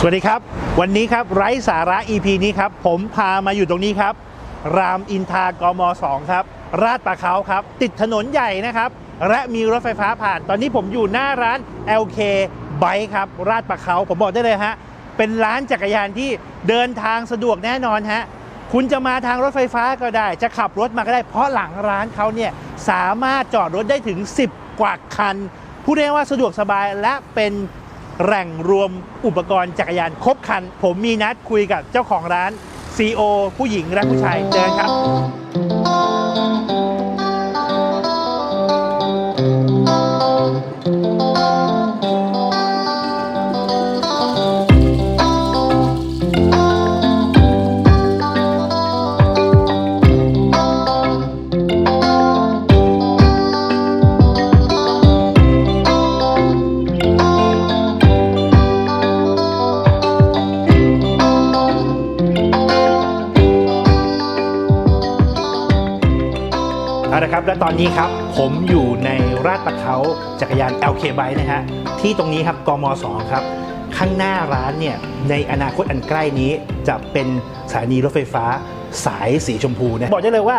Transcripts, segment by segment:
สวัสดีครับ วันนี้ครับไร้สาระ EP นี้ครับ ผมพามาอยู่ตรงนี้ครับ รามอินทากม 2 ครับ ราดปลาเขาครับ ติดถนนใหญ่นะครับ และมีรถไฟฟ้าผ่าน ตอนนี้ผมอยู่หน้าร้าน LK Bike ครับ ราดปลาเขาผมบอกได้เลยฮะ เป็นร้านจักรยานที่เดินทางสะดวกแน่นอนฮะ คุณจะมาทางรถไฟฟ้าก็ได้ จะขับรถมาก็ได้ เพราะหลังร้านเขาเนี่ยสามารถจอดรถได้ถึง 10 กว่าคัน พูดได้ว่าสะดวกสบายและเป็น แหล่งรวมอุปกรณ์จักรยานครบคัน ผมมีนัดคุยกับเจ้าของร้าน CEO ผู้หญิงและผู้ชายเจอกันครับอ ตอนนี้ครับผมอยู่ในราดประเขาจักรยาน LK Bike นะฮะที่ตรงนี้ครับกม 2 ครับ ข้างหน้าร้านเนี่ยในอนาคตอันใกล้นี้จะเป็นสถานีรถไฟฟ้าสายสีชมพูนะบอกได้เลยว่า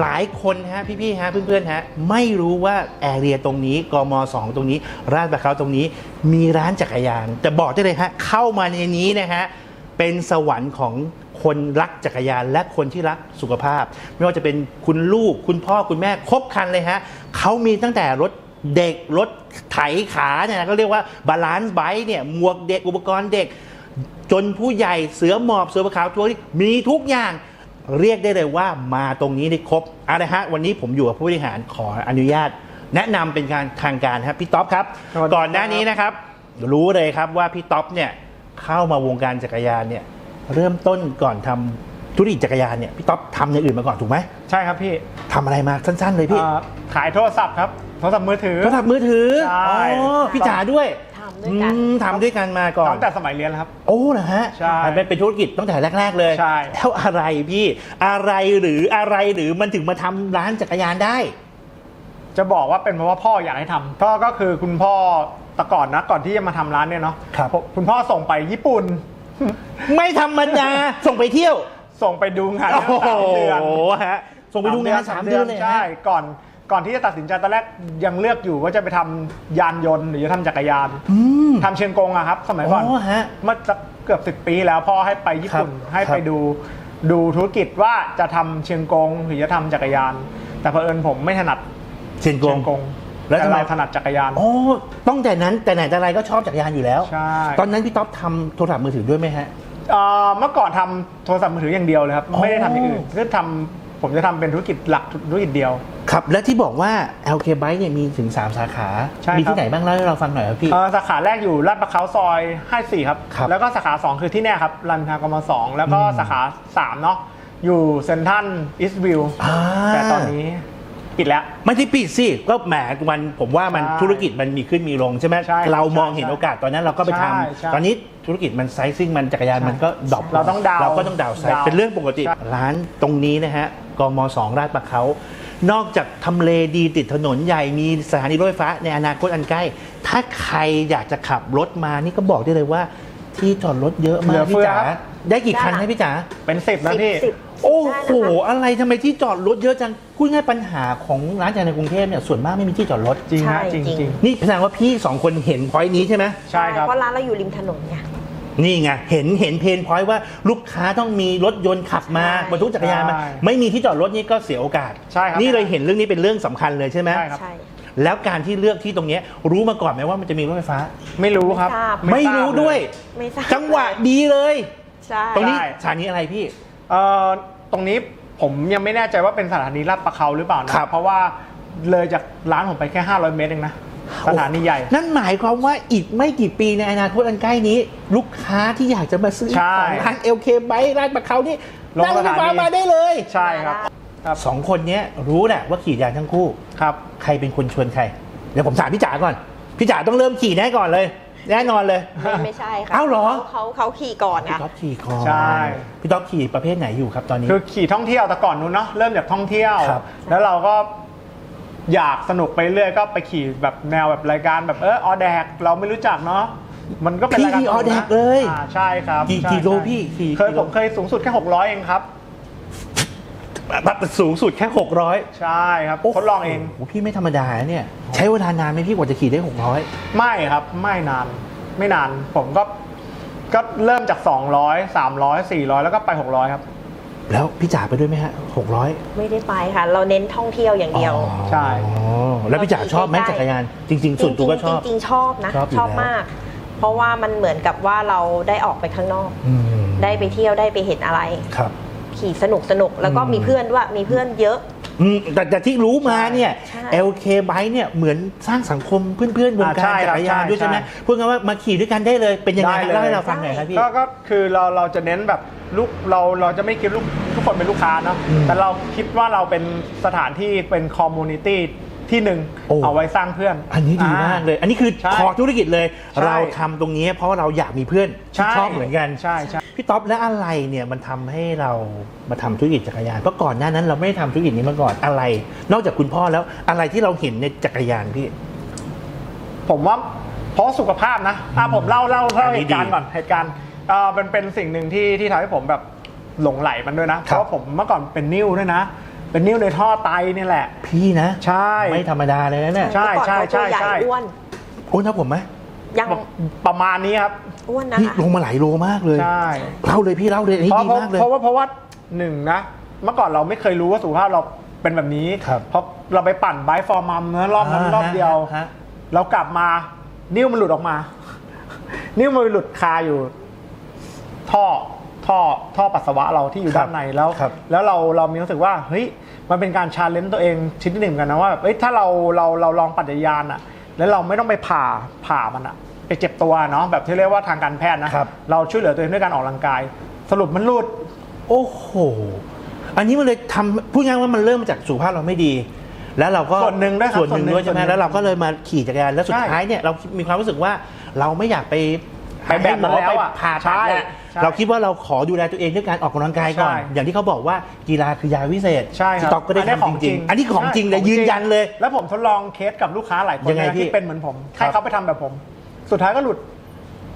หลายคนฮะพี่ๆฮะเพื่อนๆฮะไม่รู้ว่าแอเรียตรงนี้กม 2 ตรงนี้ ราดประเขาตรงนี้มีร้านจักรยาน แต่บอกได้เลยฮะเข้ามาในนี้นะฮะเป็นสวรรค์ของ คนรักจักรยานและคนที่รักสุขภาพ ไม่ว่าจะเป็นคุณลูกคุณพ่อคุณแม่ครบครันเลยฮะเขามีตั้งแต่รถเด็กรถไถขาเนี่ยก็เรียกว่าบาลานซ์ไบค์เนี่ยหมวกเด็กอุปกรณ์เด็ก จนผู้ใหญ่เสือหมอบเสือปะขาวทัวร์มีทุกอย่างเรียกได้เลยว่ามาตรงนี้ได้ครบเอาละฮะวันนี้ผมอยู่กับผู้บริหารขออนุญาต แนะนำเป็นการทางการครับพี่ต๊อปครับสวัสดีครับ ก่อนหน้านี้นะครับ รู้เลยครับว่าพี่ต๊อปเนี่ยเข้ามาวงการจักรยานเนี่ย เริ่มต้นก่อนทำธุรกิจจักรยานเนี่ยพี่ต๊อปทำอย่างอื่นมาก่อนถูกไหมใช่ครับพี่ทำอะไรมาสั้นๆเลยพี่เอ่อขายโทรศัพท์ครับโทรศัพท์มือถือโทรศัพท์มือถือใช่อ๋อพี่จ๋าด้วยทำด้วยกันอืมทำด้วยกันมาก่อนตั้งแต่สมัยเรียนแล้วครับ โอ้เหรอฮะใช่มันเป็นธุรกิจตั้งแต่แรก ๆ เลยใช่แล้วอะไรพี่อะไรหรืออะไรหรือมันถึงมาทำร้านจักรยานได้ จะบอกว่าเป็นเพราะว่าพ่ออยากให้ทำพ่อก็คือคุณพ่อแต่ก่อนนะก่อนที่จะมาทำร้านเนี่ยเนาะครับผมคุณพ่อส่งไปญี่ปุ่น ไม่ธรรมดาส่งไปเที่ยว ส่งไปดูงานโอ้โหสามเดือนฮะส่งไปดูงานสามเดือนเลยฮะ ใช่ก่อนก่อนที่จะตัดสินใจตอนแรกยังเลือกอยู่ว่าจะไปทำยานยนต์หรือจะทำจักรยานอืมทำเชียงกงอะครับ สมัยก่อนอ๋อฮะเมื่อสักเกือบสิปีแล้วพ่อให้ไปญี่ปุ่นครับให้ครับไปดูดูธุรกิจว่าจะทำเชียงกงหรือจะทำจักรยาน แต่เผอิญผมไม่ถนัด เชียงกเชียงงกง แล้วแต่ทำไม เราถนัดจักรยาน โอ้ต้องแต่นั้นแต่ไหนแต่ไรก็ชอบจักรยานอยู่แล้ว ใช่ ตอนนั้นพี่ต๊อปทำโทรศัพท์มือถือด้วยไหมฮะ เอ่อเมื่อก่อนทำโทรศัพท์มือถืออย่างเดียวเลยครับ อ๋อ ไม่ได้ทำอย่างอื่นก็ทำผมจะทำเป็นธุรกิจหลักธุรกิจเดียว ครับ และที่บอกว่า LK Bike เนี่ยมีถึง 3 สาขา ใช่ครับ มีที่ไหนบ้างเล่าให้เราฟังหน่อยครับพี่ เอ่อสาขาแรกอยู่ลาดประเขาซอย 54 ครับ ครับแล้วก็สาขา 2 คือที่เนี่ยครับรันทากมสองแล้วก็อืมสาขา 3 เนาะอยู่เซนทันอิสต์วิวอ่า แต่ตอนนี้ ปิดแล้ว ไม่ได้ปิดสิก็แหมมันผมว่ามันใช่ธุรกิจมันมีขึ้นมีลงใช่ไหมใช่เรามองใช่เห็นโอกาสตอนนั้นเราก็ไปทใช่ใช่ำตอนนี้ธุรกิจมันไซซิ่งมันจักรยานใช่มันก็ดรอปเราต้องดาวน์เราก็ต้องดาวน์ไซส์ดาวน์ เป็นเรื่องปกติใช่ร้านตรงนี้นะฮะกมสองราชประเขา นอกจากทำเลดีติดถนนใหญ่มีสถานีรถไฟฟ้าในอนาคตอันใกล้ ถ้าใครอยากจะขับรถมานี่ก็บอกได้เลยว่าที่จอดรถเยอะมาเหลืกอเฟืพี่อจ๋าครับ ได้กี่คันให้พี่จ๋า เป็นสิบแล้วพี่สิบ โอ้ได้โหนะคะอะไรทำไมที่จอดรถเยอะจังพูดง่ายปัญหาของร้านจักรยานในกรุงเทพเนี่ยส่วนมากไม่มีที่จอดรถจริงใช่ฮะจริงจริงจริง นี่แสดงว่าพี่สองคนเห็นพอยต์นี้ใช่ไหมใช่ครับเพราะร้านเราอยู่ริมถนนไงนี่ไงเห็นเห็นเพนพอยต์ว่าลูกค้าต้องมีรถยนต์ขับมาใช่บรรทุกจักรยานมาใช่ไม่มีที่จอดรถนี่ก็เสียโอกาสใช่ครับนี่เลยเห็นเรื่องนี้เป็นเรื่องสำคัญเลยใช่ไหมใช่ครับใช่แล้วการที่เลือกที่ตรงเนี้ยรู้มาก่อนไหมว่ามันจะมีรถไฟฟ้า ไม่รู้ครับ ไม่ทราบไม่ทาบรู้เลด้วยไม่ทราบจังหวะดีเลยใช่ตรงนี้ใช่สถานีอะไรพี่ เอ่อตรงนี้ผมยังไม่แน่ใจว่าเป็นสถานีลาดประเขาหรือเปล่านะครับ เพราะว่าเลยจากร้านผมไปแค่ 500 เมตรเองนะสถานีใหญ่ นั่นหมายความว่าอีกไม่กี่ปีในอนาคตอันใกล้นี้ ลูกค้าที่อยากจะมาซื้อใช่ของร้านเอลเคไบร้านปะเขานี่ลงนั่งรถไฟฟ้าสถานี มาได้เลยใช่ครับครับสองคนเนี้ยรู้แหละว่าขี่ยานทั้งคู่ ครับ ใครเป็นคนชวนใคร เดี๋ยวผมถามพี่จ๋าก่อน พี่จ๋าต้องเริ่มขี่แน่ก่อนเลย แน่นอนเลย ไม่ไม่ใช่ค่ะเอ้าเหรอ เขาเขาขี่ก่อนพี่ค่ะท็อปขี่ก่อนใช่ พี่ท็อปขี่ประเภทไหนอยู่ครับตอนนี้ คือขี่ท่องเที่ยวแต่ก่อนนู้นเนาะเริ่มจากท่องเที่ยว ครับแล้วเราก็อยากสนุกไปเรื่อยก็ไปขี่แบบแนวแบบรายการแบบเออออแดกเราไม่รู้จักเนาะมันก็เป็นพี่รายการที่ออแดกนะเลยอ่าใช่ครับกี่ใช่กี่โลใช่พี่กี่เคยกิโล ผมเคยสูงสุดแค่ 600 เองครับ สูงสุดแค่ 600 ใช่ครับ ทดลองเอง โโหพี่ไม่ธรรมดานะเนี่ย ใช้เวลานานไหมพี่กว่าจะขี่ได้600ไม่ครับไม่นานไม่นานผมก็ก็เริ่มจาก 200 300 400 แล้วก็ไป 600 ครับแล้วพี่จ๋าไปด้วยไหมฮะ 600ไม่ได้ไปค่ะ เราเน้นท่องเที่ยวอย่างเดียวอ๋อใช่แล้วพี่จ๋าชอบไหมจักรยาน จริง ๆ ส่วนตัวก็ชอบ จริงๆจริงๆชอบนะชอบอยู่แล้ว มาก เพราะว่ามันเหมือนกับว่าเราได้ออกไปข้างนอก อืมได้ไปเที่ยวได้ไปเห็นอะไร ครับ ขี่สนุกสนุกแล้วก็อืมมีเพื่อนด้วยมีเพื่อนเยอะ อืมแต่แต่ที่รู้มาเนี่ย ใช่ LK Bike เนี่ยเหมือนสร้างสังคมเพื่อนๆวงการอ่าใช่จักรยานครับด้วยใช่ไหมใช่พูดง่ายว่ามาขี่ด้วยกันได้เลยเป็นยังไงได้เลย เล่าให้เราฟังหน่อยครับพี่ ก็ก็คือเราเราจะเน้นแบบลูกเราเราจะไม่คิดลูกทุกคนเป็นลูกค้าเนาะอืมแต่เราคิดว่าเราเป็นสถานที่เป็นคอมมูนิตี้ ที่หนึ่งโอ้ เอาไว้สร้างเพื่อนอันนี้ดีมากเลย อันนี้คือใช่ คอธุรกิจเลย ใช่ เราทำตรงนี้เพราะว่าเราอยากมีเพื่อนที่ใช่ชอบเหมือนกันใช่ใช่ พี่ท็อปและอะไรเนี่ยมันทำให้เรามาทำธุรกิจจักรยานเพราะก่อนหน้านั้นเราไม่ได้ทำธุรกิจนี้มาก่อนอะไร นอกจากคุณพ่อแล้วอะไรที่เราเห็นในจักรยานพี่ ผมว่าเพราะสุขภาพนะอะผมเล่าเล่าเล่าอันนี้เหตุการณ์ดีก่อนเหตุการณ์เอ่อมันเป็นสิ่งหนึ่งที่ที่ทำให้ผมแบบหลงไหลมันด้วยนะ เพราะว่าผมเมื่อก่อนเป็นนิ้วด้วยนะ เป็นนิ้วในท่อไตนี่แหละ พี่นะ ใช่ ไม่ธรรมดาเลยนะเนี่ยใช่เมื่อก่อนเขาตัวใหญ่ใช่อ้วนโอ้นะผมไหมยังประมาณนี้ครับ อ้วนนะนี่คะลงมาหลายโลมากเลยใช่ เล่าเลยพี่เล่าเลยอันนี้เพราะดีเพราะมากเลย เพราะว่าเพราะว่าหนึ่งนะ เมื่อก่อนเราไม่เคยรู้ว่าสุขภาพเราเป็นแบบนี้ ครับเพราะเราไปปั่นไบค์ฟอร์มัมเนื้อะรอบนั้นอ่ารอบเดียว ฮะ เรากลับมา นิ้วมันหลุดออกมา นิ้วมันหลุดคาอยู่ ท่อ ท่อท่อปัสสาวะเราที่อยู่ครับด้านในแล้ว ครับแล้วเราเรามีรู้สึกว่าเฮ้ยมันเป็นการชาเลนจ์ตัวเองชิ้นที่หนึ่งกันนะว่าเอ้ยถ้าเราเราเราลองปั่นจักรยานอะแล้วเราไม่ต้องไปผ่าผ่ามันอะไปเจ็บตัวเนาะแบบที่เรียกว่าทางการแพทย์นะครับ เราช่วยเหลือตัวเองด้วยการออกกำลังกาย สรุปมันหลุดโอ้โห อันนี้มันเลยทำพูดง่ายๆว่ามันเริ่มมาจากสุขภาพเราไม่ดี แล้วเราก็ส่วนหนึ่งด้วยครับส่วนหนึ่งด้วยใช่ไหมส่วนหนึ่งแล้วเราก็เลยมาขี่จักรยานแล้วสุดใช่ท้ายเนี่ยเรามีความรู้สึกว่าเราไม่อยากไปไปแบบนั้นให้หมอแล้วไปอะผ่าตัดใช่แล้วใช่ เราคิดว่าเราขอดูแลตัวเองด้วยการออกกำลังกายก่อน ใช่อย่างที่เขาบอกว่ากีฬาคือยาวิเศษใช่ครับที่ต๊อกก็ได้นนี้ทำจริงๆอันนี้ของจริงเลยใช่ยืนยันเลย แล้วผมทดลองเคสกับลูกค้าหลายคนยังไงนะพี่ที่เป็นเหมือนผมครับ ให้เขาไปทำแบบผม สุดท้ายก็หลุด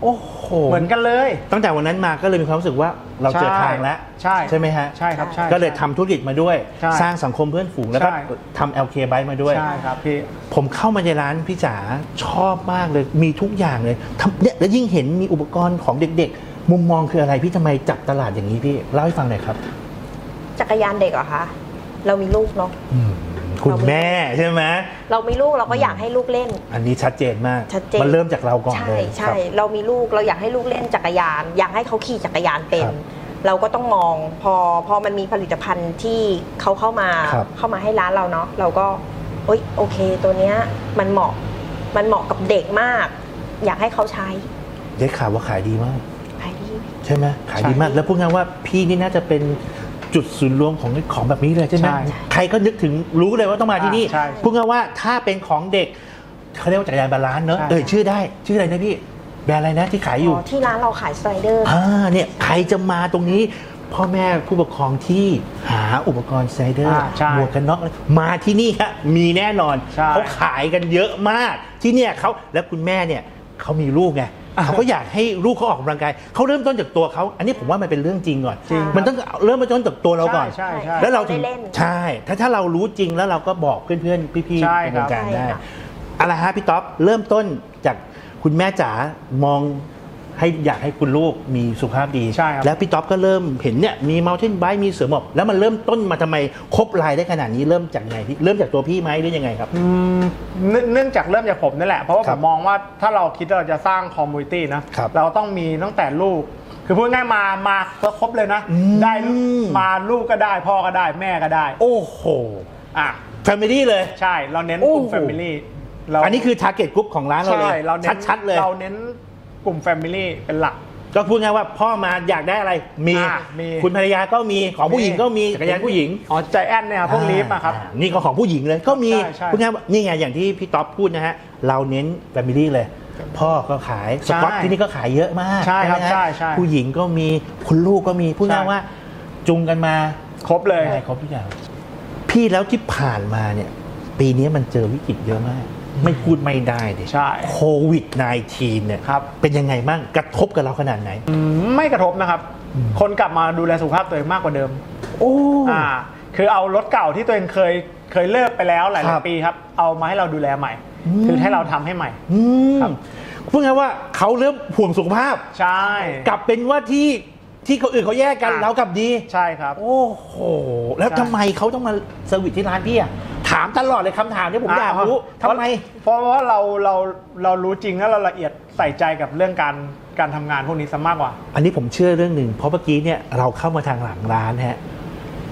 โอ้โหเหมือนกันเลยตั้งแต่วันนั้นมาก็เลยมีความรู้สึกว่าเราเจอใช่ทางแล้วใช่ใช่ไหมฮะ ใช่ครับใช่ ก็เลยทำธุรกิจมาด้วย ใช่สร้างสังคมเพื่อนฝูงแล้วก็ใช่ ทำ LK Bike มาด้วย ใช่ครับพี่ ผมเข้ามาในร้านพี่จ๋าชอบมากเลยมีทุกอย่างเลยทำเนี่ยแล้วยิ่งเห็นมีอุปกรณ์ของเด็กๆ มุมมองคืออะไรพี่ทำไมจับตลาดอย่างนี้พี่เล่าให้ฟังหน่อยครับ จักรยานเด็กเหรอคะ เรามีลูกเนาะคุณแม่ใช่ไหมเรามีลูกเราก็อยากให้ลูกเล่น อันนี้ชัดเจนมาก ชัดเจน มันเริ่มจากเราก่อนใช่เลยใช่ครับ เรามีลูกเราอยากให้ลูกเล่นจักรยาน อยากให้เขาขี่จักรยานเป็น ครับเราก็ต้องมองพอพอมันมีผลิตภัณฑ์ที่เขาเข้ามาครับเข้ามาให้ร้านเราเนาะเราก็โอ๊ยโอเค ตัวเนี้ยมันเหมาะมันเหมาะกับเด็กมาก อยากให้เขาใช้ ได้ข่าวว่าขายดีมากขายดี ใช่ไหมขายดีมาก แล้วพูดง่ายๆว่าพี่นี่น่าจะเป็นจุดศูนย์รวมของของแบบนี้เลยใช่ไหมใช่ใครก็นึกถึงรู้เลยว่าต้องมาที่นี่ใช่พูดง่ายๆว่าถ้าเป็นของเด็กเขาเรียกว่าจักรยานบาลานซ์เนอะใช่ เอ่ยชื่อได้ ชื่ออะไรนะพี่แบรนด์อะไรนะที่ขายอยู่อ๋อที่ร้านเราขายสไลเดอร์ อ่าเนี่ยใครจะมาตรงนี้ พ่อแม่ผู้ปกครองที่หาอุปกรณ์ไซเดอร์อ่าใช่หมวกกันน็อกอะไรมาที่นี่ฮะมีแน่นอน ใช่เขาขายกันเยอะมากที่เนี่ยเขาแล้วคุณแม่เนี่ยเขามีลูกไงอ่า เขาก็อยากให้ลูกเขาออกกำลังกายเขาเริ่มต้นจากตัวเขาอันนี้ผมว่ามันเป็นเรื่องจริงก่อน จริงมันต้องเริ่มมาต้นจากตัวเราก่อน ใช่ใช่แล้วเราถึงได้เล่นใช่ ถ้าถ้าเรารู้จริงแล้วเราก็บอกเพื่อนๆ พี่ๆใช่ในควรับ งการใช่ได้ค่ะอะไรฮะพี่ต๊อปเริ่มต้นจากคุณแม่จ๋ามอง ให้อยากให้คุณลูกมีสุขภาพดี ใช่ครับ แล้วพี่ต๊อปก็เริ่มเห็นเนี่ยมี mountain bike มีเสือหมอบแล้วมันเริ่มต้นมาทำไมครบลายได้ขนาดนี้เริ่มจากไงพี่เริ่มจากตัวพี่ไหมหรือยังไงครับ อืมเนื่องเนื่องจากเริ่มจากผมนี่แหละ เพราะว่าคผรับมมองว่าถ้าเราคิดว่าเราจะสร้างคอมมูนิตี้นะครับเราต้องมีตั้งแต่ลูก คือพูดง่ายๆมามาครบเลยนะ อืม ได้ลูกมาลูกก็ได้ พ่อก็ได้แม่ก็ได้โอ้โหอะ family เลย ใช่เราเน้นโอ้กโหลุ่มแฟมิลี่เราอันนี้คือ target group ของร้านเราเลใช่ยเราเน้นชัดๆเลย เราเน้น กลุ่มแฟมิลี่เป็นหลัก ก็พูดง่ายว่าพ่อมาอยากได้อะไรมีอะมี คุณภรรยาก็มีของผู้หญิงก็มีจักรยานผู้หญิง อ๋อใจแอนเนี่ยครับพวกลีฟอะครับ อ่านี่ก็ของผู้หญิงเลยก็มีใช่ใช่พูดง่ายว่านี่ไงอย่างที่พี่ต๊อปพูดนะฮะ เราเน้นแฟมิลี่เลย พ่อก็ขายสใช่กอตที่นี่ก็ขายเยอะมากใช่ครับไหมฮะใช่ใช่ผู้หญิงก็มีคุณลูกก็มีพูดง่ายใช่ ว่าจุงกันมาครบเลย ได้ครบทุกอย่างพี่แล้วที่ผ่านมาเนี่ย ปีนี้มันเจอวิกฤตเยอะมาก ไม่พูดไม่ได้ดิใช่โควิด -19 เนี่ยครับ เป็นยังไงบ้างกระทบกับเราขนาดไหนอืมไม่กระทบนะครับ คนกลับมาดูแลสุขภาพตัวเองมากกว่าเดิม โอ้อ่า คือเอารถเก่าที่ตัวเองเคยเคยเลิกไปแล้วหลาครัยบๆปีครับ เอามาให้เราดูแลใหม่อืมคือให้เราทำให้ใหม่ อืมครับ พูดง่ายๆว่าเขาเริ่มห่วงสุขภาพ ใช่ กลับเป็นว่าที่ที่คนอื่นเขาแยกกันอะ เรากลับดี ใช่ครับ โอ้โห แล้วใช่ ทำไมเขาต้องมาเซอร์วิสที่ร้านพี่อะ ถามตลอดเลยคำถามที่ผมอยากรู้ทำไมเพราะเพราะว่าเราเราเรารู้จริงแล้วเราละเอียดใส่ใจกับเรื่องการการทำงานพวกนี้ซะมากกว่า อันนี้ผมเชื่อเรื่องหนึ่งเพราะเมื่อกี้เนี่ยเราเข้ามาทางหลังร้านฮะ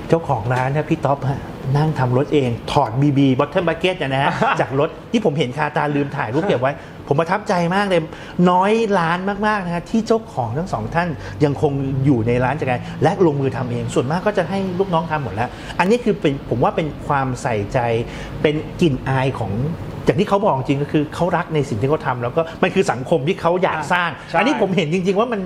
เจ้าของร้านนะพี่ท็อปฮะ นั่งทำรถเองถอดบีบีบอทเทิลบักเก็ตนะฮะ จากรถที่ผมเห็นคาตาลืมถ่ายรูปเก็บไว้ ผมประทับใจมากเลย น้อยร้านมากๆนะฮะที่เจ้าของทั้งสองท่านยังคงอยู่ในร้านจากการและลงมือทำเอง ส่วนมากก็จะให้ลูกน้องทำหมดแล้ว อันนี้คือเป็นผมว่าเป็นความใส่ใจเป็นกลิ่นอายของจากที่เขาบอกจริงก็คือเขารักในสิ่งที่เขาทำแล้วก็มันคือสังคมที่เขาอยากสร้าง ใช่ อันนี้ผมเห็นจริง ๆ ว่ามัน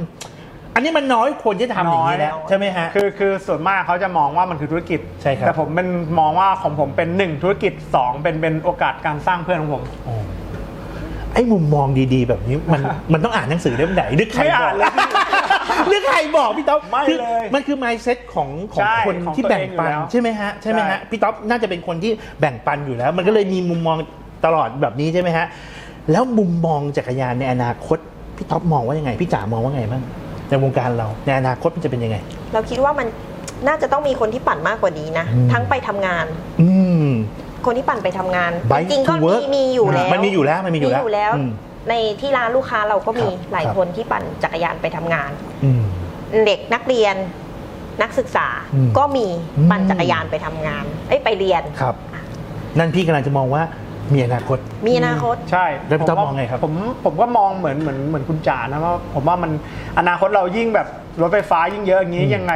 อันนี้มันน้อยคนที่ทำอย่างนี้แล้วใช่ไหมฮะ คือคือส่วนมากเขาจะมองว่ามันคือธุรกิจใช่ครับ แต่ผมเป็นมองว่าของผมเป็นหนึ่งธุรกิจสองเป็นเป็นโอกาสการสร้างเพื่อนของผม ไอ้มุมมองดีๆ แบบนี้มันมันต้องอ่านหนังสือเล่มไหนนึกใครไม่บออ่ากนเลยนึกใครบอกพี่ต๊อบไม่คือเลยมันคือ mindset ของของใช่คนของที่ตัวแบ่งเองอยู่ปันแล้วใช่ไหมฮะใช่ไหมฮะใช่ พี่ต๊อบน่าจะเป็นคนที่แบ่งปันอยู่แล้ว มันก็เลยมีมุมมองตลอดแบบนี้ใช่ไหมฮะแล้วมุมมองจักรยานในอนาคตพี่ต๊อบมองว่ายังไงพี่จ๋ามองว่าไงบ้าง ในวงการเราในอนาคตมันจะเป็นยังไง เราคิดว่ามันน่าจะต้องมีคนที่ปั่นมากกว่านี้นะ อืม ทั้งไปทำงาน อืม คนที่ปั่นไปทำงาน Bike จริงๆก็ to work มีมีอยู่แล้วมันมีอยู่แล้วมันมีอยู่แล้วอืมในที่ร้านลูกค้าเราก็มีครับหลายครับ คนที่ปั่นจักรยานไปทำงาน อืม เด็กนักเรียนนักศึกษาอืมก็มีอืมปั่นจักรยานไปทำงาน เอ้ยไปเรียน ครับ นั่นพี่กำลังจะมองว่า มีอนาคต มีอนาคต ใช่แล้วพี่ต๊อบผว่มองไงครับ ผมผมก็มองเหมือนเหมือนเหมือนคุณจ๋านะว่าผมว่ามันอนาคตเรายิ่งแบบรถไฟฟ้ายิ่งเยอะอย่างนี้อืมยังไง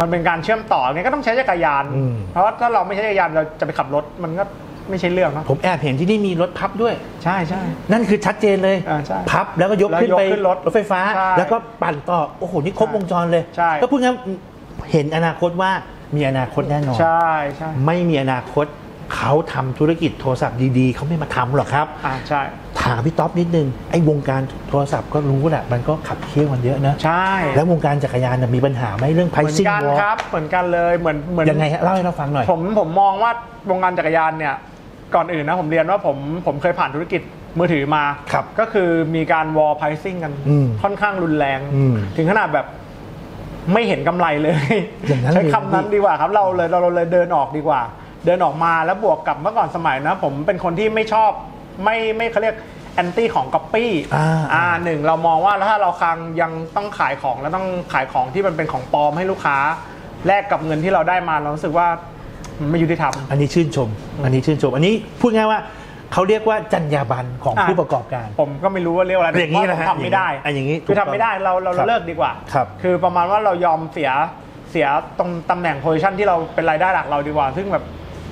มันเป็นการเชื่อมต่อไงก็ต้องใช้จักรยานอืมเพราะว่าถ้าเราไม่ใช้จักรยานเราจะไปขับรถมันก็ไม่ใช่เรื่องเนอะผมแอบเห็นที่นี่มีรถพับด้วย ใช่ใช่นั่นคือชัดเจนเลยอ่าใช่พับแล้วก็ยกแล้วขึ้นยกไปขึ้นรถรถไฟฟ้าใช่แล้วก็ปั่นต่อโอ้โหนี่ครบใช่วงจรเลยใช่ก็พูดง่ายๆเห็นอนาคตว่ามีอนาคตแน่นอนใช่ใช่ไม่มีอนาคต เขาทำธุรกิจโทรศัพท์ดีๆ เขาไม่มาทำหรอกครับอ่าใช่ถามพี่ต๊อปนิดนึง ไอ้วงการโทรศัพท์ก็รู้แหละ มันก็ขับเคี่ยวกันเยอะนะ ใช่ แล้ววงการจักรยานน่ะมีปัญหาไหมเรื่องเหมือน pricing กัน war ครับ เหมือนกันเลยเหมือนเหมือนยังไงฮะเล่าให้เราฟังหน่อย ผมผมมองว่าวงการจักรยานเนี่ยก่อนอื่นนะผมเรียนว่าผมผมเคยผ่านธุรกิจมือถือมาครับก็คือมีการวอลไพรซิ่งกันอืมค่อนข้างรุนแรงอืมถึงขนาดแบบไม่เห็นกำไรเลยอย่างนั้นใช้เลยคำนั้นดีกว่าครับเราเลยเราเราเลยเดินออกดีกว่า เดินออกมาแล้วบวกกับเมื่อก่อนสมัยนะ ผมเป็นคนที่ไม่ชอบไม่ไม่เขาเรียกแอนตี้ของก๊อปปี้อ่าอ่าหนึ่งเรามองว่าแล้วถ้าเราคังยังต้องขายของแล้วต้องขายของที่มันเป็นของปลอมให้ลูกค้าแลกกับเงินที่เราได้มาเรารู้สึกว่ามันไม่ยุติธรรมอันนี้ชื่นชม อันนี้ชื่นชม อันนี้พูดง่ายว่าเขาเรียกว่าจรรยาบรรณของอะผู้ประกอบการ ผมก็ไม่รู้ว่าเรียกว่าอะไรอย่างนี้นี้นะฮะทำไม่ได้อะอย่างนี้คือทำไม่ได้เราเราครับเลิกดีกว่าครับคือประมาณว่าเรายอมเสียเสียตรงตำแหน่งโพซิชันที่เราเป็นรายได้หลักเราดีกว่า ซึ่งแบบ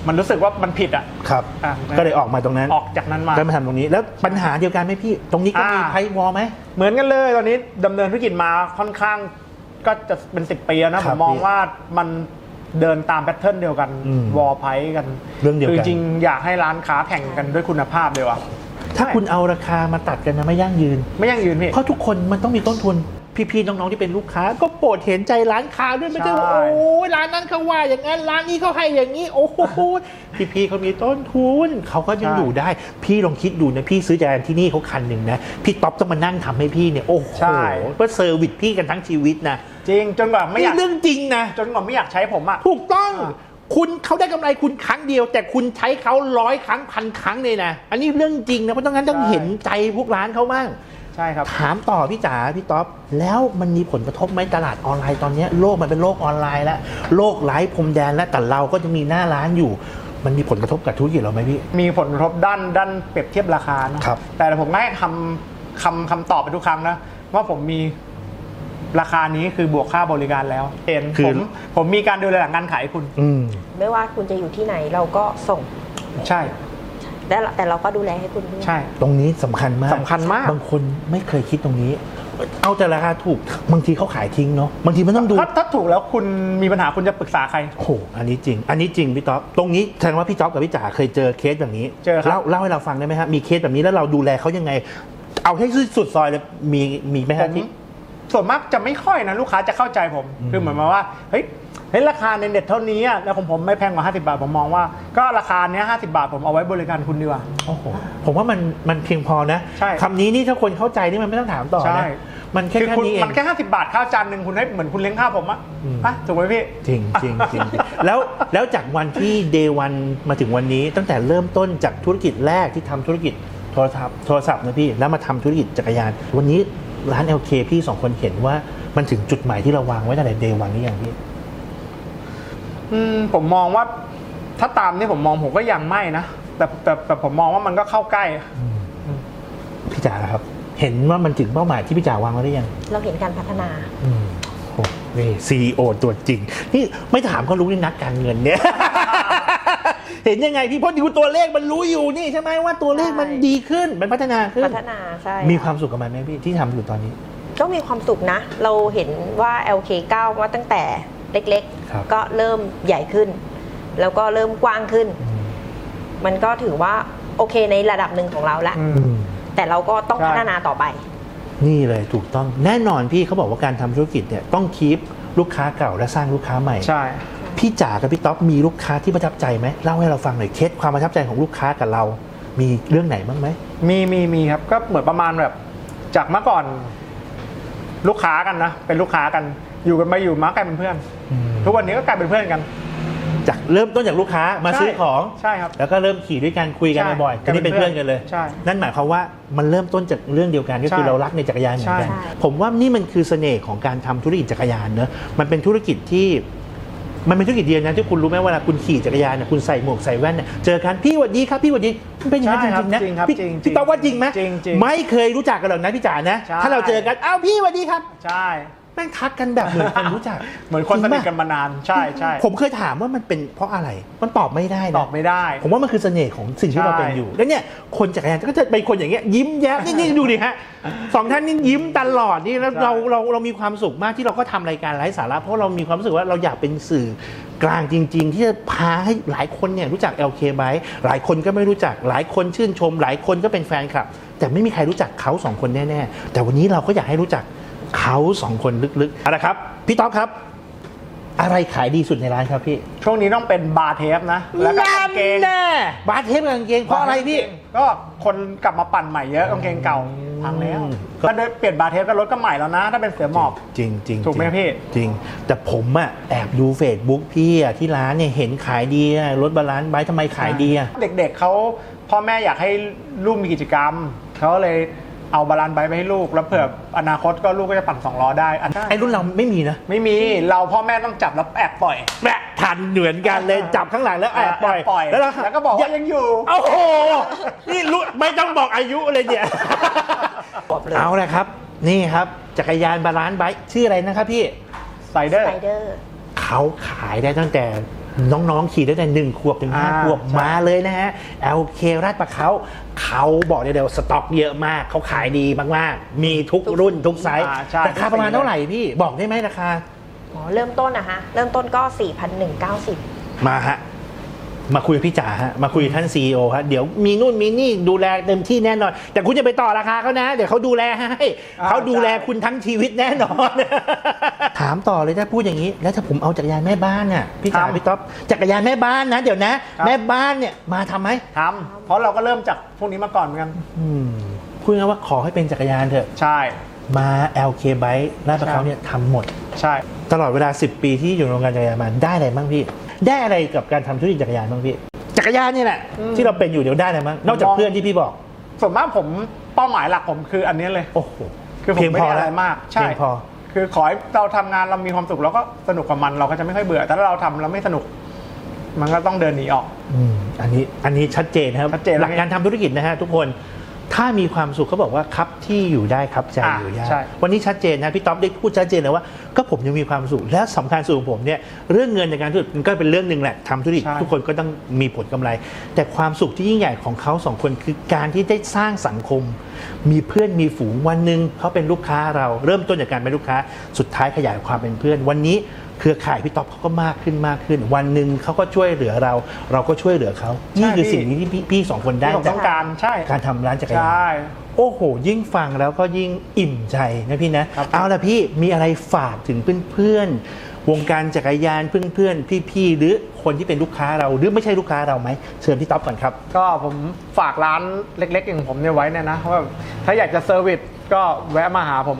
มันรู้สึกว่ามันผิดอะ ครับอะ ก็เลยออกมาตรงนั้นออกจากนั้นมา ก็มาทำตรงนี้แล้วปัญหาเดียวกันไหมพี่ตรงนี้ก็มีอ่า ไพ่วอลไหม เหมือนกันเลยตอนนี้ดำเนินธุรกิจมาค่อนข้างก็จะเป็นสิบปีแล้วนะ คผรับมมองพี่ว่ามันเดินตามแพทเทิร์นเดียวกันอืมวอลไพกันเรื่องเดียวกัน คือจริงๆอยากให้ร้านค้าแข่งกันด้วยคุณภาพเลยว่ะถ้าคุณเอาราคามาตัดกันนะไม่ยั่งยืน ไม่ยั่งยืนพี่ เพราะทุกคนมันต้องมีต้นทุน พี่ๆน้องๆที่เป็นลูกค้า ก็โปรดเห็นใจร้านค้าด้วยไม่ใช่ว่าใช่โอ้ยร้านนั้นเขาว่าอย่างนั้นร้านนี้เขาให้อย่างนี้ โอ้โหพี่ๆเขามีต้นทุนเขาก็ยังอยู่ได้ พี่ลองคิดดูนะพี่ซื้อจักรยานที่นี่เขาคันหนึ่งนะพี่ต๊อปต้องมานั่งทำให้พี่เนี่ยโอ้โหใช่เพื่อเซอร์วิสพี่กันทั้งชีวิตนะจริงจนกว่าไม่อนี่ยากเรื่องจริงนะจนกว่าไม่อยากใช้ผมอะถูกต้องอ่าคุณเขาได้กำไรคุณครั้งเดียว แต่คุณใช้เขาร้อยครั้งพันครั้งเลยนะ อันนี้เรื่องจริงนะเพราะฉะนั้นต้องใช่เห็นใจพวกร้านเขาบ้าง ใช่ครับ ถามต่อพี่จ๋าพี่ต๊อปแล้วมันมีผลกระทบไหมตลาดออนไลน์ตอนเนี้ยโลกมันเป็นโลกออนไลน์แล้ว โลกไร้พรมแดนแล้วแต่เราก็จะมีหน้าร้านอยู่ มันมีผลกระทบกับธุรกิจเราไหมพี่ มีผลกระทบด้านด้านเปรียบเทียบราคานะครับ แต่ผมให้คำคำคำตอบไปทุกครั้งนะว่าผมมีราคานี้คือบวกค่าบริการแล้วเอ็นคือผมผมมีการดูแลหลังการขายให้คุณ อืมไม่ว่าคุณจะอยู่ที่ไหนเราก็ส่ง ใช่ แต่แต่เราก็ดูแลให้คุณด้วย ใช่ ตรงนี้สำคัญมากสำคัญมาก บางคนไม่เคยคิดตรงนี้ เอาแต่ราคาถูกบางทีเขาขายทิ้งเนาะบางทีมันต้องดู ถ้าถ้าถูกแล้วคุณมีปัญหาคุณจะปรึกษาใคร โอ้โห อันนี้จริง อันนี้จริงพี่ต๊อบตรงนี้แสดงว่าพี่ต๊อบกับพี่จ๋าเคยเจอเคสแบบนี้เจอครับ เล่าเล่าให้เราฟังได้ไหมครับมีเคสแบบนี้แล้วเราดูแลเขายังไง เอาให้สุดซอยเลย มีมีไหมผฮะมที่ ส่วนมากจะไม่ค่อยนะลูกค้าจะเข้าใจผมอืมคือเหมือนมาว่าเฮ้ยเฮ้ยราคาในเน็ตเท่านี้อะแล้วของผมไม่แพงกว่า 50 บาท ผมมองว่า ก็ราคาเนี้ย50 บาท ผมเอาไว้บริการคุณดีกว่า โอ้โห ผมว่ามันมันเพียงพอนะใช่ คำนี้นี่ถ้าคนเข้าใจนี่มันไม่ต้องถามต่อใช่นะมันแค่คือแค่คุณนี้เอง มันแค่ 50 บาทข้าวจานหนึ่งคุณให้เหมือนคุณเลี้ยงข้าวผมอะอืมอะถูกไหมพี่จริงจริงจริงจริง แล้วแล้วจากวันที่เดวันมาถึงวันนี้ตั้งแต่เริ่มต้นจากธุรกิจแรกที่ทำธุรกิจโทรศัพท์โทรศัพท์นะพี่แล้วมาทำธุรกิจจักรยาน วันนี้ ร้าน LK พี่สองคนเห็นว่ามันถึงจุดหมายที่เราวางไว้ตั้งแต่เดวันนี้อย่างพี่อืมผมมองว่าถ้าตามนี่ผมมองผมก็ยังไม่นะแต่แต่แต่ผมมองว่ามันก็เข้าใกล้พี่จ๋าครับ เห็นว่ามันถึงเป้าหมายที่พี่จ๋าวางไว้หรือยัง เราเห็นการพัฒนาอืมโอ้นี่ซีโอตัวจริง นี่ไม่ถามก็รู้นี่นักการเงินเนี่ย เห็นยังไงพี่เพราะดูตัวเลขมันรู้อยู่นี่ใช่ไหมว่าตัวเลขมันใช่ดีขึ้นมันพัฒนาขึ้นพัฒนาใช่มีความสุขกับมันไหมพี่ที่ทำอยู่ตอนนี้ ก็มีความสุขนะ เราเห็นว่า LK 9 ว่าตั้งแต่เล็กครับๆก็เริ่มใหญ่ขึ้น แล้วก็เริ่มกว้างขึ้น มันก็ถือว่าโอเคในระดับหนึ่งของเราละอืมอืมแต่เราก็ต้องใช่พัฒนาต่อไป นี่เลยถูกต้องแน่นอนพี่เขาบอกว่าการทำธุรกิจเนี่ยต้องคีปลูกค้าเก่าและสร้างลูกค้าใหม่ใช่ พี่จ๋ากับพี่ต๊อบมีลูกค้าที่ประทับใจไหมเล่าให้เราฟังหน่อยเคสความประทับใจของลูกค้ากับเรา มีเรื่องไหนบ้างไหมมีมีมีครับก็เหมือนประมาณแบบ จากเมื่อก่อน ลูกค้ากันนะเป็นลูกค้ากันอยู่กันมาอยู่มากลายเป็นเพื่อนอืมทุกวันนี้ก็กลายเป็นเพื่อนกัน จากเริ่มต้นจากลูกค้ามาใช่ซื้อของใช่ครับ แล้วก็เริ่มขี่ด้วยกันคุยกันใช่บ่อยๆตอนนี้เป็นเพื่อนกันเลยใช่นั่นหมายความว่ามันเริ่มต้นจากเรื่องเดียวกันก็คือใช่เรารักในจักรยานเหมือนกันใช่ผมว่านี่มันคือเสน่ห์ของการทำธุรกิจจักรยานเนอะมันเป็นธุรกิจที่ มันเป็นธุรกิจเดียวนะที่คุณรู้ไหมเวลาคุณขี่จักรยานเนี่ยคุณใส่หมวกใส่แว่นเนี่ยเจอกันพี่หวัดดีครับพี่หวัดดีมันเป็นอย่างนั้นจใช่ครับริงๆนะจริงครับพี่จริงๆพี่ต๊อบว่าจริงไหมจริงๆไม่เคยรู้จักกันหรอกนะพี่จ๋านะใช่ถ้าเราเจอกันอ้าวพี่หวัดดีครับ ใช่ แม่งทักกันแบบเหมือนคนรู้จัก เหมือนคนสนิทกันจริงปะมานานใช่ใช่ผมเคยถามว่ามันเป็นเพราะอะไร มันตอบไม่ได้นะตอบไม่ได้ ผมว่ามันคือเสน่ห์ของสิ่งที่ใช่เราเป็นอยู่ แล้วเนี่ยคนจักรยานก็จะเป็นคนอย่างเงี้ยยิ้มแย้มนี่นี่ดูดิฮะสองท่านนี่ยิ้มตลอดนี่แล้วใช่เราเราเรามีความสุขมากที่เราก็ทำรายการไร้สาระเพราะเรามีความรู้สึกว่าเราอยากเป็นสื่อกลางจริง ๆ ที่จะพาให้หลายคนเนี่ยรู้จัก LK b y หลายคนก็ไม่รู้จักหลายคนชื่นชม หลายคนก็เป็นแฟนคลับ แต่ไม่มีใครรู้จักเขาสองคนแน่ๆแต่วันนี้เราก็อยากให้รู้จัก เขาสองคนลึกๆเอาละครับ พี่ต๊อบครับ อะไรขายดีสุดในร้านครับพี่ช่วงนี้ต้องเป็นบาร์เทปนะ แล้วก็กางเกงแน่บาร์เทปกับกางเกงเพราะอะไรพี่ ก็คนกลับมาปั่นใหม่เยอะกางเกงเก่าพังแล้วอืมก็เดินเปลี่ยนบาร์เทปก็รถก็ใหม่แล้วนะ ถ้าเป็นเสือหมอบ จริงจริงถูกไหมจริงพี่ จริง แต่ผมอะแอบดูเฟซบุ๊กพี่อะที่ร้านเนี่ยเห็นขายดีอะรถบาลานซ์ไบค์ทำไมขายดีอะ เด็กๆเขาพ่อแม่อยากให้ลูกมีกิจกรรม เขาเลย เอาบาลานซ์ไบค์ไปให้ลูก แล้วเผื่ออนาคตก็ลูกก็จะปั่นสองล้อได้อันไอ้รุ่นเราไม่มีนะไม่มีเราพ่อแม่ต้องจับแล้วแอบปล่อยแบะทันเหมือนกันเลยจับข้างหลังแล้วแอบปล่อยแปล่อยแล้วเราแล้วก็บอกว่ายังอยู่โอ้โหนี่รู้ไม่ต้องบอกอายุเลยเนี่ยบอกเลยเอาละครับ นี่ครับจักรยานบาลานซ์ไบค์ชื่ออะไรนะครับพี่ไซเดอร์สไปเดอร์เขาขายได้ตั้งแต่ น้องๆ ขี่ตั้งแต่หนึ่งขวบถึงห้าอ่าขวบใช่มาเลยนะฮะ LK ราดประเขาเขาบอกได้เลยว่าสต็อกเยอะมาก เขาขายดีมากๆ มีทุกรุ่นทุกไซส์อ่าใช่ราคาประมาณเท่าไหร่พี่ บอกได้ไหมราคาอ๋อเริ่มต้นนะคะ เริ่มต้นก็ 4,190 มาฮะ มาคุยกับพี่จ๋าฮะมาคุยกับท่าน CEO ฮะเดี๋ยวมีนู่นมีนี่ดูแลเต็มที่แน่นอน แต่คุณจะไปต่อราคาเขานะ เดี๋ยวเขาดูแลให้อ่าเขาดูแลใช่คุณทั้งชีวิตแน่นอน ถามต่อเลยถ้าพูดอย่างนี้ แล้วถ้าผมเอาจักรยานแม่บ้านน่ะพี่จ๋าพี่ต๊อบจักรยานแม่บ้านนะ เดี๋ยวนะ แม่บ้านเนี่ยมาทำไหมทำเพราะเราก็เริ่มจากพวกนี้มาก่อนเหมือนกัน อืมพูดง่ายๆว่าขอให้เป็นจักรยานเถอะ ใช่ มา LK Bike ลาดประเขาเนี่ยทำหมด ใช่ ตลอดเวลา 10 ปีที่อยู่ในวงการจักรยานมาได้อะไรบ้างพี่ ได้อะไรกับการทำธุรกิจจักรยานบ้างพี่ จักรยานนี่แหละที่เราเป็นอยู่เดี๋ยวได้อะไรบ้างนอกจากเพื่อนที่พี่บอกส่วนมากผมเป้าหมายหลักผมคืออันนี้เลย โอ้โหคือผมไม่ได้อะไรมาก ใช่ เพียงพอ คือขอให้เราทำงานเรามีความสุขเราก็สนุกกับมันเราก็จะไม่ค่อยเบื่อ แต่ถ้าเราทำแล้วไม่สนุก มันก็ต้องเดินหนีออก อืมอันนี้อันนี้ชัดเจนนะครับชัดเจนหลักการทำธุรกิจนะฮะทุกคน ถ้ามีความสุขเขาบอกว่าครับที่อยู่ได้ครับใจอะอยู่ยากใช่วันนี้ชัดเจนนะพี่ต๊อบได้พูดชัดเจนเลยว่าก็ผมยังมีความสุขและสำคัญสุดของผมเนี่ยเรื่องเงินในการธุรกิจมันก็เป็นเรื่องหนึ่งแหละทำธุรกิจใช่ทุกคนก็ต้องมีผลกำไร แต่ความสุขที่ยิ่งใหญ่ของเขาสองคนคือการที่ได้สร้างสังคม มีเพื่อนมีฝูงวันหนึ่งเขาเป็นลูกค้าเราเริ่มต้นจากการเป็นลูกค้าสุดท้ายขยายความเป็นเพื่อนวันนี้ เครือข่ายพี่ต๊อบเขาก็มากขึ้นมากขึ้น วันหนึ่งเขาก็ช่วยเหลือเรา เราก็ช่วยเหลือเขานี่คือสิ่งที่พี่พี่สองคนได้ที่ผมจากต้องการใช่ การทำร้านจักรยาน ใช่ โอ้โห ยิ่งฟังแล้วก็ยิ่งอิ่มใจนะพี่นะ ครับเอาละพี่มีอะไรฝากถึงเพื่อนๆ วงการจักรยานเพื่อนๆ พี่ๆ หรือคนที่เป็นลูกค้าเรา หรือไม่ใช่ลูกค้าเราไหม เชิญพี่ต๊อบก่อนครับ ก็ผมฝากร้านเล็กๆอย่างผมเนี่ยไว้เนี่ยนะว่าถ้าอยากจะเซอร์วิสก็แวะมาหาผม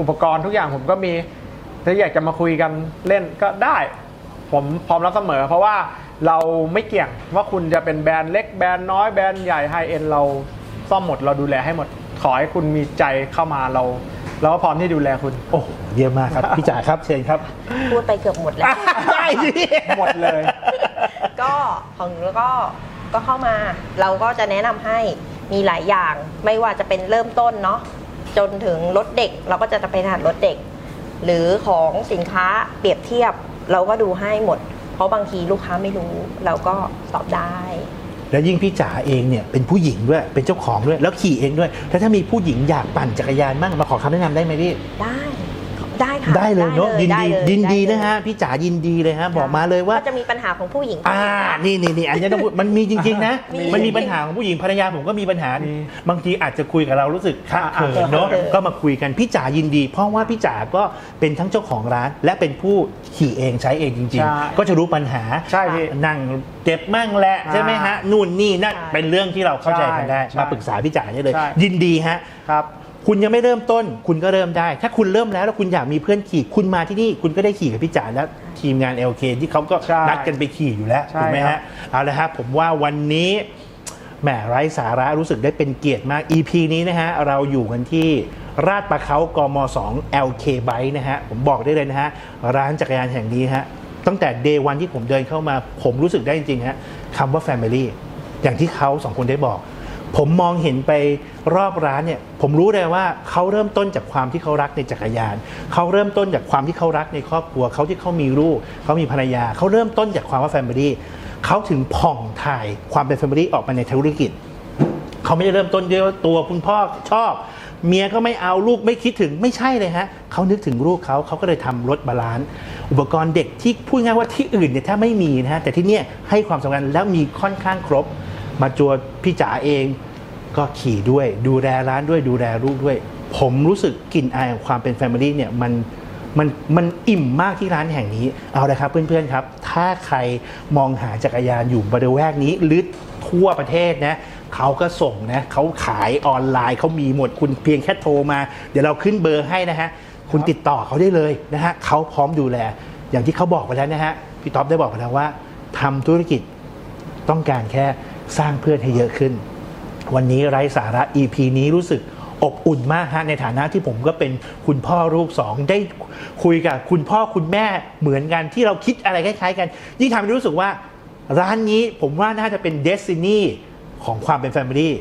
อุปกรณ์ทุกอย่างผมก็มี ถ้าอยากจะมาคุยกันเล่นก็ได้ ผมพร้อมรับเสมอ เพราะว่าเราไม่เกี่ยงว่าคุณจะเป็นแบรนด์เล็กแบรนด์น้อยแบรนด์ใหญ่ไฮเอ็นเราซ่อมหมดเราดูแลให้หมด ขอให้คุณมีใจเข้ามาเราเราก็พร้อมที่ดูแลคุณ โอ้โหเยี่ยมมากครับ พี่จ๋าครับเชิญครับ พูดไปเกือบหมดแล้ว ได้สิหมดเลย ก็ของหนูก็ก็เข้ามา เราก็จะแนะนำให้มีหลายอย่าง ไม่ว่าจะเป็นเริ่มต้นเนาะจนถึงรถเด็ก เราก็จะไปทานรถเด็ก หรือของสินค้าเปรียบเทียบเราก็ดูให้หมด เพราะบางทีลูกค้าไม่รู้ เราก็ตอบได้ แล้วยิ่งพี่จ๋าเองเนี่ยเป็นผู้หญิงด้วยเป็นเจ้าของด้วยแล้วขี่เองด้วยแล้วถ้ามีผู้หญิงอยากปั่นจักรยานบ้างมาขอคำแนะนำได้ไหมพี่ได้ ได้ค่ะได้เลยเนาะยินได้ดีเลยยินดีไเลยนะฮะพี่จ๋ายินดีเลยฮะบอกมาเลยว่าก็จะมีปัญหาของผู้หญิงอ่านี่นี่นี่อันนี้ต้องพูดมันมีจริงๆนะมีมันมีปัญหาของผู้หญิงภรรยาผมก็มีปัญหามีบางทีอาจจะคุยกับเรารู้สึกคักอ่าเขินเนาะเขินก็มาคุยกันพี่จ๋ายินดี เพราะว่าพี่จ๋าก็เป็นทั้งเจ้าของร้าน และเป็นผู้ขี่เองใช้เองจริงใช่ๆก็จะรู้ปัญหาใช่พี่นั่งเจ็บมั่งแหละอ่าใช่ไหมฮะนู่นนี่นั่นใช่เป็นเรื่องที่เราเข้าใจกันได้ใช่มาปรึกษาพี่จ๋าได้เลยใช่ยินดีฮะครับ คุณยังไม่เริ่มต้น คุณก็เริ่มได้ ถ้าคุณเริ่มแล้วแล้วคุณอยากมีเพื่อนขี่ คุณมาที่นี่คุณก็ได้ขี่กับพี่จ๋าและทีมงาน LK ที่เขาก็ใช่นัดกันไปขี่อยู่แล้วใช่ถูกไหมครัฮะบ เอาละครับผมว่าวันนี้แหมไร้สาระรู้สึกได้เป็นเกียรติมาก EP นี้นะฮะเราอยู่กันที่ราดประเขากม 2 LK Bike นะฮะผมบอกได้เลยนะฮะร้านจักรยานแห่งนี้ฮะตั้งแต่เดย์วันที่ผมเดินเข้ามา ผมรู้สึกได้จริงๆฮะคำว่า Family อย่างที่เขาสองคนได้บอก ผมมองเห็นไปรอบร้านเนี่ยผมรู้เลยว่าเขาเริ่มต้นจากความที่เขารักในจักรยาน เขาเริ่มต้นจากความที่เขารักในครอบครัว เขาที่เขามีลูกเขามีภรรยา เขาเริ่มต้นจากความว่าแฟมิลี่เขาถึงผ่องถ่ายความเป็นแฟมิลี่ออกมาในธุรกิจเขาไม่ได้เริ่มต้นด้วยตัวคุณพ่อชอบ เมียก็ไม่เอาลูกไม่คิดถึงไม่ใช่เลยฮะเขานึกถึงลูกเขาเขาก็เลยทำรถบาลานซ์อุปกรณ์เด็กที่พูดง่ายว่าที่อื่นเนี่ยถ้าไม่มีนะฮะแต่ที่เนี่ยให้ความสำคัญแล้วมีค่อนข้างครบ มาจวดพี่จ๋าเองก็ขี่ด้วย ดูแลร้านด้วยดูแลลูกด้วย ผมรู้สึกกลิ่นอายของความเป็นแฟมิลี่เนี่ยมันมันมันอิ่มมากที่ร้านแห่งนี้เอาเลยครับเพื่อนๆครับ ถ้าใครมองหาจักรยานอยู่บริเวณนี้หรือทั่วประเทศนะเขาก็ส่งนะเขาขายออนไลน์เขามีหมดคุณเพียงแค่โทรมา เดี๋ยวเราขึ้นเบอร์ให้นะฮะคุณติดต่อเขาได้เลยนะฮะเขาพร้อมดูแล อย่างที่เขาบอกไปแล้วนะฮะพี่ท็อปได้บอกไปแล้วว่าทำธุรกิจต้องการแค่ สร้างเพื่อนให้เยอะขึ้น วันนี้ไร้สาระ EP นี้รู้สึกอบอุ่นมากฮะในฐานะที่ผมก็เป็นคุณพ่อลูกสองได้คุยกับคุณพ่อคุณแม่เหมือนกันที่เราคิดอะไรคล้ายๆกันยิ่งทำให้รู้สึกว่า ร้านนี้ผมว่าน่าจะเป็นเดสตินีของความเป็นแฟมิลี่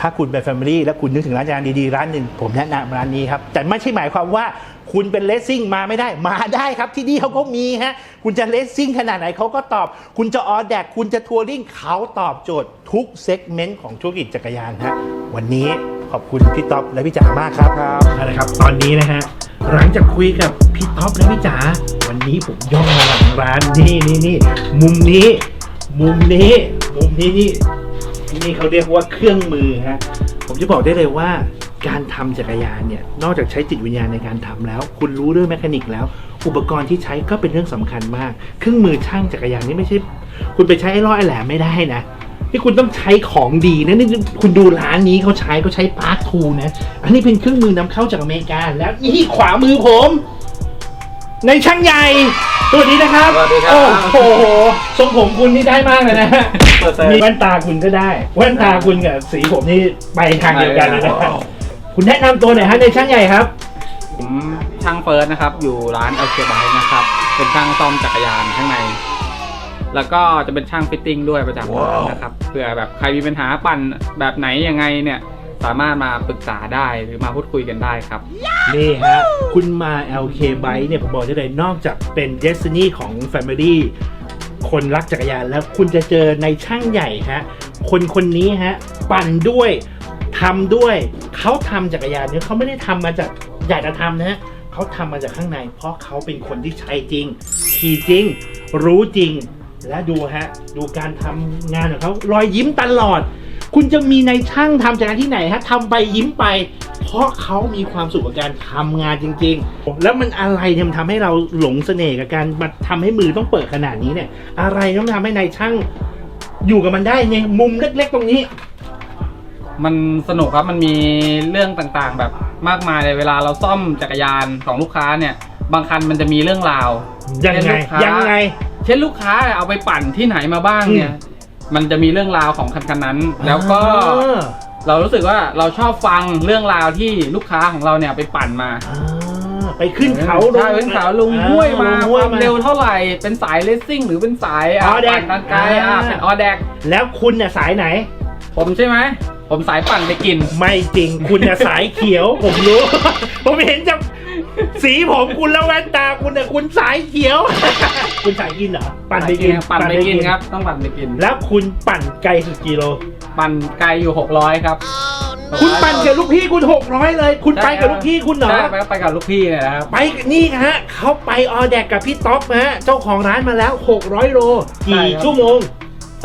ถ้าคุณเป็นแฟมิลี่และคุณนึกถึงร้านจานดีๆ ร้านหนึ่งผมแนะนำร้านนี้ครับ แต่ไม่ใช่หมายความว่า คุณเป็นเลสซิ่งมาไม่ได้มาได้ครับที่นี่เขาก็มีฮะคุณจะเลสซิ่งขนาดไหนเขาก็ตอบ คุณจะออแดกคุณจะทัวริงเขาตอบโจทย์ทุกเซกเมนต์ของธุรกิจจักรยานฮะวันนี้ขอบคุณพี่ต๊อบและพี่จ๋ามากครับครับเอาละครับ ตอนนี้นะฮะหลังจากคุยกับพี่ท็อปและพี่จ๋าวันนี้ผมย่องมาหลังร้านนี่นี่นี่มุมนี้ มุมนี้มุมนี้นี่นี่เขาเรียกว่าเครื่องมือฮะผมจะบอกได้เลยว่า การทำจักรยานเนี่ย นอกจากใช้จิตวิญญาณในการทำแล้ว คุณรู้เรื่องแมคานิกแล้ว อุปกรณ์ที่ใช้ก็เป็นเรื่องสำคัญมาก เครื่องมือช่างจักรยานนี่ไม่ใช่ คุณไปใช้ไอ้ร้อยไอ้แหลมไม่ได้นะนี่คุณต้องใช้ของดีนะนี่คุณดูร้านนี้เขาใช้เขาใช้ปาร์คทูนะ อันนี้เป็นเครื่องมือนำเข้าจากอเมริกา แล้วนี่ขวามือผม ในช่างใหญ่สวัสดีนะครับสวัสดีครับ โอ้โห ทรงผมคุณนี่ได้มากเลยนะฮะเปอร์เซ็นต์มีแว่นตาคุณก็ได้ แว่นตาคุณกับสีผมนี่ไปทางเดียวกันเลยนะ คุณแนะนำตัวหน่อยฮะในช่างใหญ่ครับ ผมช่างเฟิร์สนะครับ อยู่ร้านเอลเคไบนะครับ เป็นช่างซ่อมจักรยานข้างใน แล้วก็จะเป็นช่างฟิตติ้งด้วยประจำร้านนะครับเผื่อแบบใครมีปัญหาปั่นแบบไหนยังไงเนี่ย สามารถมาปรึกษาได้หรือมาพูดคุยกันได้ครับ นี่ฮะ คุณมา LK Bike เนี่ยผมบอกได้เลยนอกจากเป็น Destiny ของ Family คนรักจักรยานแล้วคุณจะเจอในช่างใหญ่ฮะ คนคนนี้ฮะ ปั่นด้วย ทำด้วยเขาทำจักรยานเนี่ยเขาไม่ได้ทำมาจากอยากจะทำนะฮะเขาทำมาจากข้างใน เพราะเขาเป็นคนที่ใช้จริง ขี่จริง รู้จริง และดูฮะ ดูการทำงานของเขารอยยิ้มตลอด คุณจะมีในช่างทำจากงานที่ไหนฮะทำไปยิ้มไป เพราะเขามีความสุขกับการทำงานจริง ๆ แล้วมันอะไรเนี่ยมันทำให้เราหลงเสน่ห์กับการมาทำให้มือต้องเปิดขนาดนี้เนี่ย อะไรต้องทำให้ในช่างอยู่กับมันได้ในมุมเล็กๆตรงนี้ มันสนุกครับมันมีเรื่องต่างๆ แบบมากมายเลยเวลาเราซ่อมจักรยานของลูกค้าเนี่ย บางคันมันจะมีเรื่องราวยังไง เช่นลูกค้ายังไง เช่นลูกค้าเอาไปปั่นที่ไหนมาบ้างเนี่ย มันจะมีเรื่องราวของคันคันๆนั้น แล้วก็ อ่าเรารู้สึกว่าเราชอบฟังเรื่องราวที่ลูกค้าของเราเนี่ยไปปั่นมาอ่าไปขึ้นเขาใช่เป็นเขาลงห้วยมาอ่ความเร็วเท่าไหร่ เป็นสายเลสซิ่งหรือเป็นสายอะออแดกปั่นทางไกลอะอ่า เป็นออแดกแล้วคุณเนี่ยสายไหน ผมใช่ไหม ผมสายปั่นไปกิน ไม่จริงคุณน่ะสายเขียว ผมรู้ ผมเห็นจากสีผมคุณแล้วแว่นตาคุณน่ะคุณสายเขียว คุณสายกินเหรอปั่นไปกินปั่นไปกินครับ ต้องปั่นไปกิน แล้วคุณปั่นไกลสุดกิโล ปั่นไกลอยู่ 600 ครับ คุณปั่นกับลูกพี่คุณหกร้อยเลย คุณไปกับลูกพี่คุณเหรอใช่ไปไปกับลูกพี่เนี่ยนะครับไปนี่ฮะเขาไปออแดกกับพี่ต๊อกนะฮะเจ้าของร้านมาแล้ว 600 โลกี่ใช่ครับชั่วโมง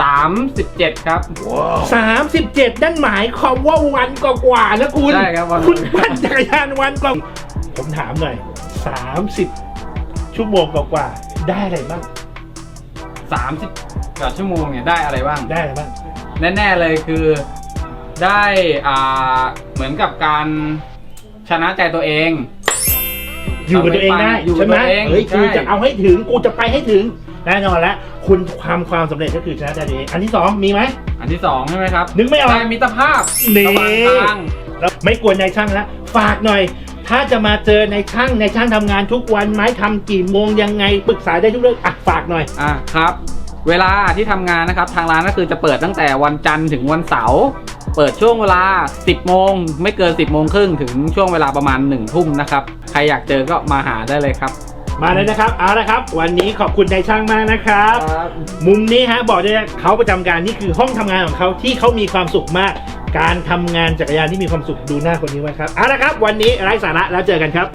37 ครับ 37นั่นหมายความว่าวันกว่าๆนะคุณ ใช่ครับวัน คุณปั่นจักรยานวันกว่าผมถามหน่อย 30 ชั่วโมงกว่าๆได้อะไรบ้าง 30กว่าชั่วโมงเนี่ยได้อะไรบ้าง ได้อะไรบ้าง แน่ๆเลยคือได้อ่าเหมือนกับการชนะใจตัวเอง อยู่กับตัวเองได้อยู่กับใช่ไหมตัวเองเฮ้ยใช่กูจะเอาให้ถึงกูจะไปให้ถึงแน่นอนแล้ว คุณความความสำเร็จก็คือชนะใจตัวเองอันที่สองมีไหม อันที่สองใช่ไหมครับนึกไม่ออกได้มิตรภาพนี่ระหว่างทาง แล้วไม่กวนนายช่างแล้วฝากหน่อย ถ้าจะมาเจอนายช่างนายช่างทำงานทุกวันไหมทำกี่โมงยังไงปรึกษาได้ทุกเรื่องอะฝากหน่อย อะครับ เวลาที่ทำงานนะครับ ทางร้านก็คือจะเปิดตั้งแต่วันจันทร์ถึงวันเสาร์เปิดช่วงเวลา 10 โมง ไม่เกิน 10 โมงครึ่งถึงช่วงเวลาประมาณ 1 ทุ่มนะครับ ใครอยากเจอก็มาหาได้เลยครับ มาเลยนะครับเอาละครับ วันนี้ขอบคุณนายช่างมากนะครับ ครับ มุมนี้ฮะบอกได้เลยเขาประจำการนี่คือห้องทำงานของเขาที่เขามีความสุขมาก การทำงานจักรยานที่มีความสุขดูหน้าคนนี้ไว้ครับเอาละครับ วันนี้ไร้สาระแล้วเจอกันครับ